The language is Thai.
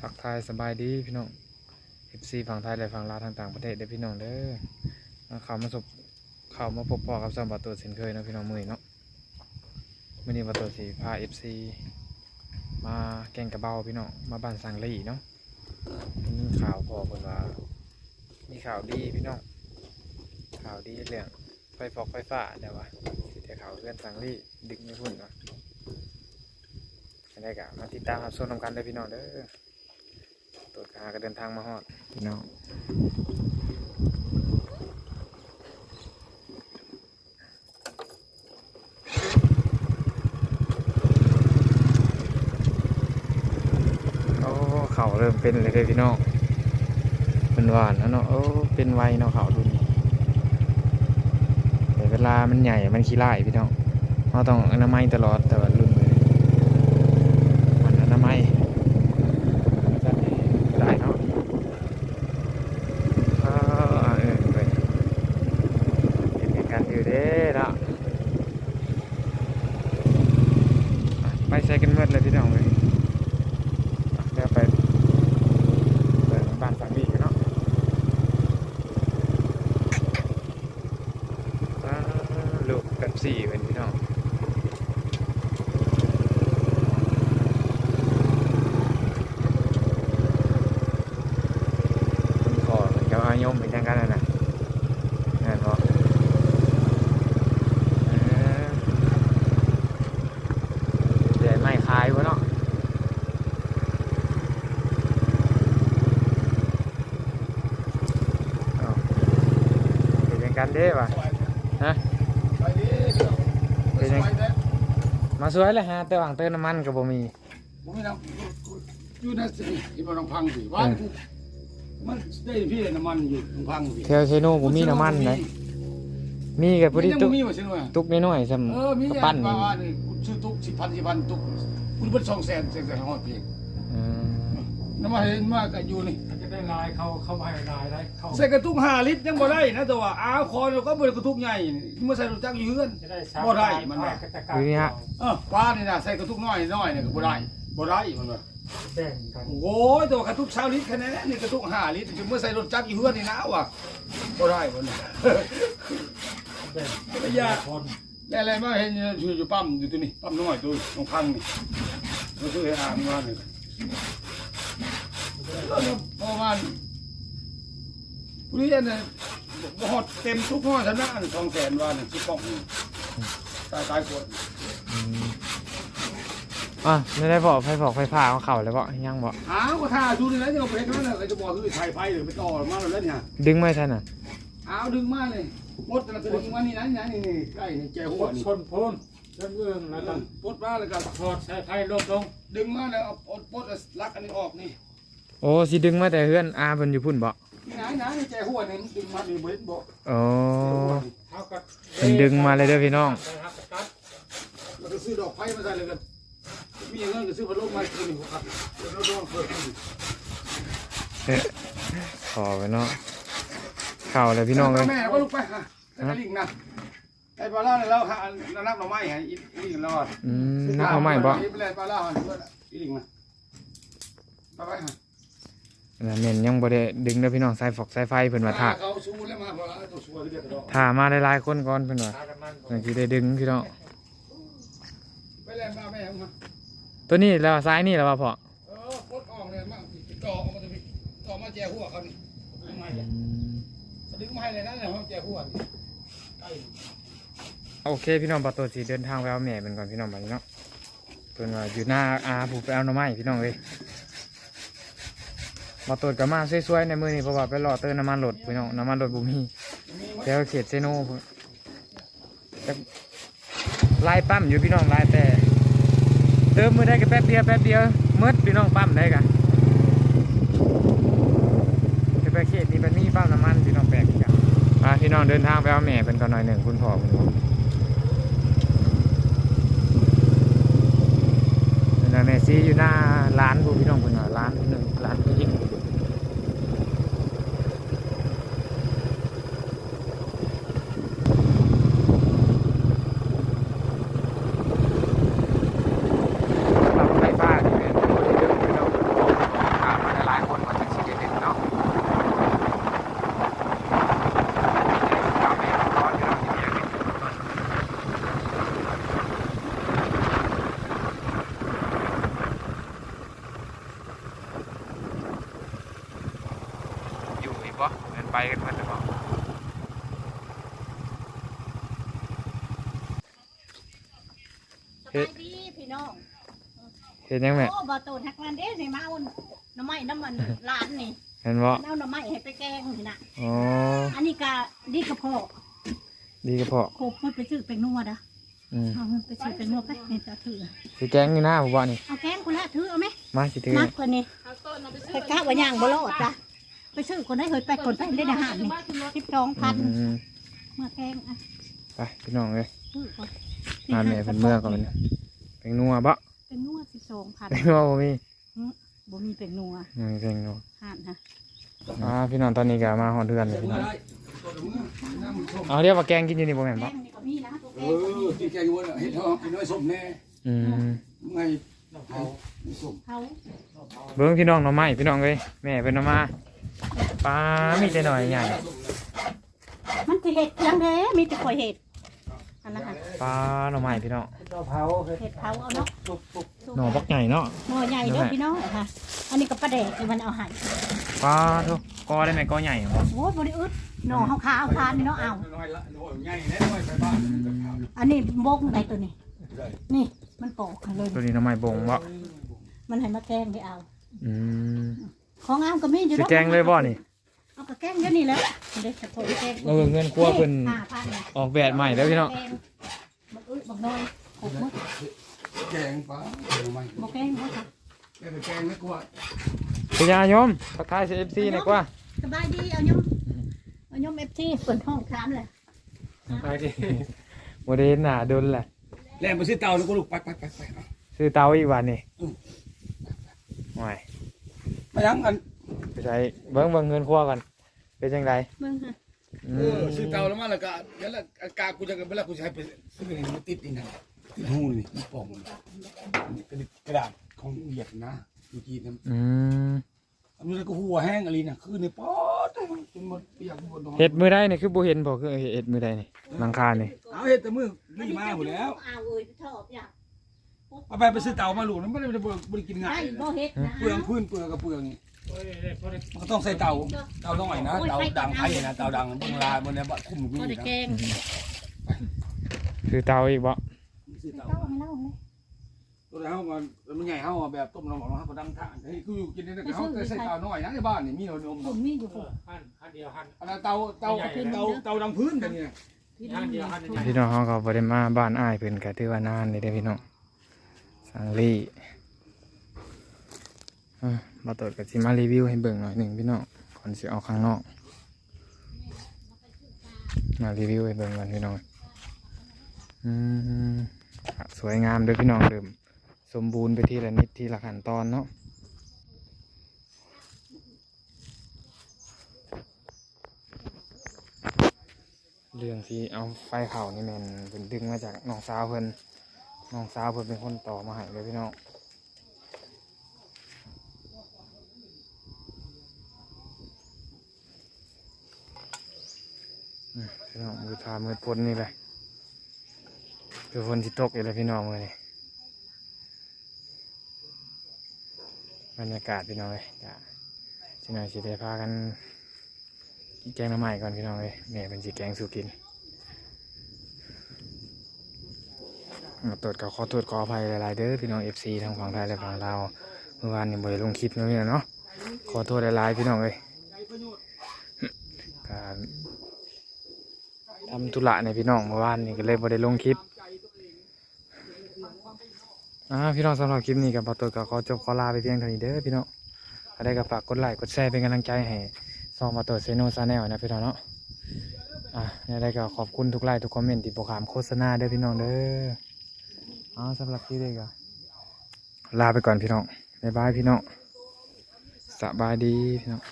ทักทายสบายดีพี่น้อง FC ฝั่งไทยและฝั่งลาวทางต่างประเทศเด้พี่น้องเด้อข้าวมาสบเข้ามาพบปอกับสามบัตตัวเช่นเคยนะพี่น้องมือเนาะมื้อนี้บัตตัวสีพา FC มาแกงกระเบาพี่น้องมาบ้านสังลีเนาะมีข่าวพอเพิ่นว่ามีข่าวดีพี่น้องข่าวดีเรื่องไฟฟอกไฟฟ้าเดี๋ยวว่าสิแต่ข่าวเรื่องสังลีดึงไม่พุ่นเนาะ ได้กะมาติดตามรับชมนำกันได้พี่น้องเด้อตัวกาก็เดินทางมาฮอดพี่น้องโอ้เขาเริ่มเป็นเลยเด้อพี่น้องเป็นหวานนะเนาะโอ้เป็นไวเนาะเขาดูนี่แต่เวลามันใหญ่มันขี้ไล่พี่น้องเราต้องอนามัยตลอดแต่ว่ารุ่นเลยมันอนามัยจะได้เนาะเออเออไปเห็นกันอยู่เด้เนาะอะไปใส่กันเมื่อเลยพี่น้องเลยอะเดี๋ยวไปเปิดบ้านสามีกันเนาะอ่าลูกแบบสี่เป็นพี่น้อง คุณข อเหมือนกับอายมเป็นจังกันนะนะนั่นเพราะเออเดี๋ยวไม่ขายวะเนาะอ้าวเป็นจังกันเด้วะฮะเป็นจังมาสวยเลยฮะแต่หวังเติมน้ำมันกับบ่มีผมไม่ทำอยู่ในสิที่มันต้องพังสิว่ากู มันได้พี่น้ำมันอยู่ต้องพังสิเทลเซโน่ผมมีน้ำมันเลยมีกับพอดีตุตุกกมีมาใช่ไหมตุกน้อยๆซ้ำเออมีกระอย่าปั้นงว่านี่กูซื้อตุกสิบพันสิบพันตุกคุณเป็นสองแสนแสนแสนหอดเพียงอืมน้ำมันเห็นมากก็อยู่นี่จะได้ลายเขาเขาให้ลายได้เขาใส่กระตุกห้าลิตรยังบ่ได้นะแต่ว่าอาคอเราก็บ่ได้กระตุกใหญ่เมื่อใส่รถจักรอยู่เฮือนจะได้บ่ได้มันว่าดูนี่ฮะ เออป้านี่นะใส่กระตุกน้อยน้อยเนี่ยก็บ่ได้บ่ได้มันว่า แบ่งกัน โอ้ยต่ว่ากระตุกเช้าลิตรแค่นั้นนี่กระตุกห้าลิตรเมื่อใส่รถจักรอยู่เฮือนนี่นะว่ะบ่ได้บ่เนี่ยแบ่งไม่ยากคนได้อะไรมาเห็นอยู่อยู่ปั๊มอยู่ตัวนี้ปั๊มน้อยตัวตรงพังนี่มาซื้อให้อ่านมาเนี่ยประมาณผู้นี้เนี่ยหอดเต็มทุกห้องชนะสองแสนว่าเนี่ยสิบปองตายตายปวดอืม อะไม่ได้บอกไฟฟอกไฟฟ้าของเขาเลยบอกยังบอกอ้าวก็ท่าดูนี่นะจะเอาไปนั่นน่ะก็จะบอกคือไทยไฟหรือไปต่อมาแล้วเนี่ยดึงไม่ทันอะอ้าวดึงมาเลยมดแต่ละตัวดึงมานี่นะนี่นะนี่นี่ใกล้นี่แจหัวนี่ชนพ้นเรื่องเอื้องแล้วก็ปลดมาเลยก็ถอดสายไฟลดลงดึงมาแล้วเอาปลดลักอันนี้ออกนี่โอ้สิดึงมาแต่เฮือนอาเพิ่นอยู่พุ่นบอกนี่นะนี่นะนี่แจหัวนี่มันดึงมานี่เบิดบ่โอ้เท่ากับเพิ่นดึงมาเลยเด้อพี่น้องไปหักตัดแล้วก็ซื้อดอกไผ่มาใส่เลยกัน มีเงินก็ซื้อพัดลมมาคืนหนึ่งครับเดี๋ยวเราลองเปิดดูขอไปเนาะเข่าเลยพี่น้องเลยแม่ก็ลุกไปฮะไอ้ลิงนะไอ้ปลาล่าเนี่ยเราหานักหน่อไม้ฮะอีลิงเราอะอืมนักเอาใหม่บ่อีปลาล่าฮะอีลิงนะไปไปฮะนั่นเน้นยังบ่ได้ดึงเด้อพี่น้องสายฟอกสายไฟเพิ่นว่าถ้าเขาสู้แล้วมาปลาล่าตัวสู้เรียกกระดอกถ้ามาหลายๆคนก่อนเพิ่นว่าตากันมันจังสิได้ดึงพี่น้อง ไปแล้วมาแม่มา ตัวนี้แล้วซ้ายนี่แล้วว่าพ่อเออปลดออกเลยมาต่อออกมาตัวนี้ต่อมาแจหัวเขานี่ดึงมาอืมดึงมาให้เลยนั่นแหละเขาแจหัวนี่ใกล้โอเคพี่น้องปะตัวสิเดินทางไปเอาแม่เป็นก่อนพี่น้องบัดนี้เนาะเพิ่นว่าอยู่หน้าอาผู้ไปเอาหน่อไม้พี่น้องเอ้ยมาตรวจกับมาสวยๆในมือนี่เพราะว่าไปรอเติมน้ำมันรถพี่น้องน้ำมันรถบุมีแถวเขตเซโนพุ่นแต่ไล่ปั๊มอยู่พี่น้องไล่แต่ เติมมือได้ก็แป๊บเดียวแป๊บเดียวมืดพี่น้องปั๊มได้กะจะไปเขตนี้ไปนมีปั๊มน้ำมันพี่น้องแปลกอีกอะอ่าพี่น้องเดินทางไปเอาแม่เป็นก่อนหน่อยหนึ่งคุณพ่อคุณพ่อแม่ซีอยู่หน้าร้านผู้พี่น้องคนน่ะร้านหนึ่งปรับไฟฟ้าที่เป็น บ่เดินไปกันเพิ่นหรือบ่สบายดีพี่น้องเห็นยังแม่โอ้บ่ตูนทักวันเด้ในมาอุ่นน้ำไม้น้ำมันร้านนี่เห็นบ่เอาน้ำไม้ให้ไปแกงนี่นะอ๋ออันนี้ก็ดีกระเพาะดีกระเพาะโคบมันไปซื้อเป็นนวดอะอืมเอามันไปซื้อเป็นนวดไปนี่จะถือสิแกงอยู่หน้าผมบ่นี่เอาแกงคนละถือเอาไหมมาสิถือมากกว่านี้ไปกะว่าย่างบ่รอดจ้ะ ไปซื้อคนได้เฮ้ยไปคนไปได้อาหารนี่สิบสองพันอืมเมื่อแกงอะไปพี่น้องเอ้ยซื้อก่อนมาแม่เพิ่นเมื่อก่อนเป็นนัวบ่เป็นนวดสิบสองพันเป็นนัวบ่มีบ่มีเป็นนัวอืมเป็นนัวห่านฮะอ่าพี่น้องตอนนี้ก็มาฮอดเดือนเลยพี่น้องได้ตัวเมือน้ำส้มเอาเรียกว่าแกงกินอยู่นี่บ่แม่นแกบ่งนี่ก็มีนะตัวแกเองอที่แกอยู่ว่าเฮ็ดเฮากินน้อยส้มแน่อืมไงเอาส้มเขาเบิ่งพี่น้องหน่อไม้พี่น้องเอ้ยแม่เพิ่นเอามา ปลามีแต่หน่อยใหญ่มันจะเห็ดยังเด้มีแต่ข่อยเห็ดอันนั้นค่ะปลาหน่อไม้พี่น้องเราเผาเฮ็ดเห็ดเผาเอาเนาะหน่อบักใหญ่เนาะหม้อใหญ่เด้อพี่น้องค่ะ อันนี้ก็ปลาแดกที่มันเอาใหายปลาทุกกอได้ไหมกอใหญ่บ่โอ้ยบริอึดหน่อเขาขาวทานนี่เนาะเอา น้อยละน้อยใหญ่แน่น้อยไปบ้านกับข้าวอันนี้บกในตัวนี้ได้นี่มันปอกกันเลย ตัวนี้หน่อไม้บงบ่มันให้มาแกงไปเอา อืม ของเอาก็มีอยู่สินาะแกงเลยบ่นี่เอาก็แกงเดี๋ยวนี้แหล้วเด็กจะโผล่แกงเออเงินครัวเพิ่นห้าพันเนี่ยออกแบบใหม่แล้วพี่น้องแกงบักอึดบักน้อยหกมื้อแกงปลาทำไมบักแกงบ่ค่ะแกงแกงไม่กลัวพญายมทักทาย CFC หน่อยกว่าสบายดีเอายมเอายมเอฟซีเปิดห้องถามเลยไปดิบ่ได้เห็นหน้าดนแหละแล่นไปซื้อเตาแล้วก็ลูกไปไปไปไป ซื้อเตาอีกวันนี่อืมโอ้ย มายังกันไปใช้เบิ่งเบิ่งเงินครัวกันเป็นจังไดเบิ่งค่ะอืเอมอซื้อเตาแล้วมาแล้วก็เดี๋ยวละอากาศกูจะกันเวลากูจะให้ไปซื้อนี่มันติดนี่นะติดหูนี่มันป่องนี่เป็นกระดาษของเหยียดนะอยู่จีนนะอืมอันนี้ก็หัวแห้งอะไรนะคือในป๊อดจนหมดเปียกหมดนอนเฮ็ดมื้อใดนี่คือบ่เห็นบ่คือเฮ็ดมื้อใดนี่หลังคานี่เอาเห็ดแต่มือรีมาหมดแล้ว เอาเอ้ยชอบอย่าง เอาไปไปซื้อเตามาหลูกแล้วไม่ได้บริกินง่าได้ยบ่เฮ็ดนะเปลืองพื้นเปลืองกับเปลืองนี่โอ้ยเฮ็ดพอได้มันก็ต้องใส่เตาเตาต้องไหนนะเตาดังไผ่นะเตาดังบนลาบนนี้บ้านคุ้มกูบ่ได้นะแกงซื้อเตาอีกบ่ซื้อเตาเล่าให้เล่าเลยตัวเฮามันมันใหญ่เฮาแบบต้มน้ำหอมเฮาก็ดังทานเฮ้ยกูอยู่กินนี่เฮาใส่เตาน้อยนะในบ้านนี่มีนมผมมีอยู่เออหั่นหั่นเดียวหั่นอันนั้นเตาเตาเตาเตาดังพื้นกันนี่หั่นเดียวหั่นใหญ่พี่น้องเฮาก็บ่ได้มาบ้านอ้ายเพิ่นก็ถือว่านานเลยเด้อพี่น้อง สังลี่มาตรวจก็สิมารีวิวให้เบิ่งหน่อยหนึ่งพี่น้องก่อนสิเอาข้างนอก มารีวิวให้เบิ่งกันพี่น้องอืมอะสวยงามเด้อพี่น้องเดิมสมบูรณ์ไปทีละนิดทีละขั้นตอนเนาะเรื่องที่เอาไฟเข่านี่แมันเป็นดึงมาจากน้องสาวเพิ่น น้องสาวเพิ่นเป็นคนต่อมาให้เลยพี่น้องพี่น้องมือทามือพ้นนี่แหละคือฝนที่ตกอยู่เลยพี่น้องเลยนี่บรรยากาศพี่น้องเลยจ้ะจีน่อยสิได้พากันแกงน้ำใหม่ก่อนพี่น้องเลยแม่เป็นสีแกงสู่กินมา ตรวจกับขอตรวจขออภัยหลายๆเด้อพี่น้องเอฟซีทั้งฝั่งไทยและฝั่งลาวเมื่อวานนี่บ่ได้ลงคลิปเนาะพี่น้องเนาะขอโทษหลายๆพี่น้องเลยการทำธุระในพี่น้องเมื่อวานนี่ก็เลยบ่ได้ลงคลิปอ่าพี่น้องสำหรับคลิปนี้กับพอตัวก็ขอจบขอลาไปเพียงเท่านี้เด้อพี่น้องถ้าได้ก็ฝากกดไลค์กดแชร์เป็นกำลังใจให้ซองมาตัวเซโนซาแนลนะพี่น้องเนาะอ่าได้ก็ขอบคุณทุกไลค์ทุกคอมเมนต์ที่โปรขามโฆษณาเด้อพี่น้องเด้อ อ๋อสำหรับที่เด็กอะลาไปก่อนพี่น้องบ๊ายบายพี่น้องสบายดีพี่น้อง